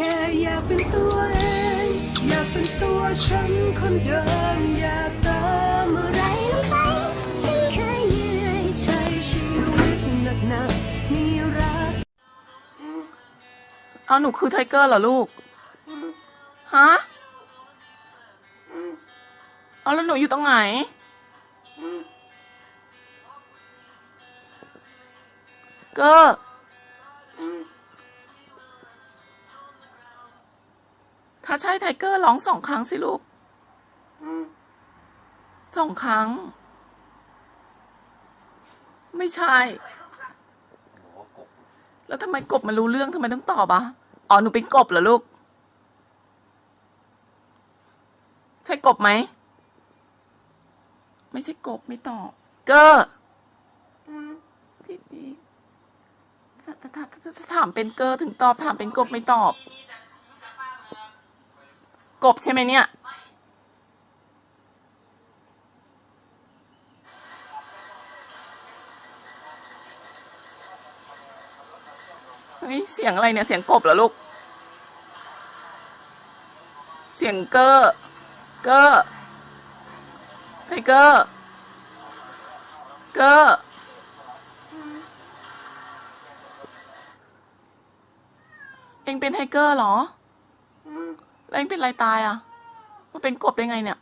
ค่อยากเป็นตัวเอง อยากเป็นตัวฉันคนเดิมอยากเติมอะไรลงไปฉันเคยเหนื่อยใช้ชีวิตหนักๆมีรักเอาหนูคือไทเกอร์เหรอลูก ฮะ เอาแล้วหนูอยู่ตรงไหน เกอร์ ถ้าใช่ไทเกอร์ร้องสองครั้งสิลูกสองครั้ง ไม่ใช่ แล้วทำไมกบมันรู้เรื่องทำไมต้องตอบอะอ๋อหนูเป็นกบเหรอลูก ใช่กบไหม ไม่ใช่กบไม่ตอบ เกอร์พี่พี่ถ้าถ้าถ้าถ้าถ้าถามเป็นเกอร์ถึงตอบถามเป็นกบไม่ตอบ กบใช่ไหมเนี่ย เฮ้ย เสียงอะไรเนี่ย เสียงกบเหรอลูก เสียงเกอร์เกอร์ไทเกอร์เกอร์เอ็งเป็นไทเกอร์เหรอ แล้วเองเป็นไรตายอะมันเป็นกบได้ไงเนี่ย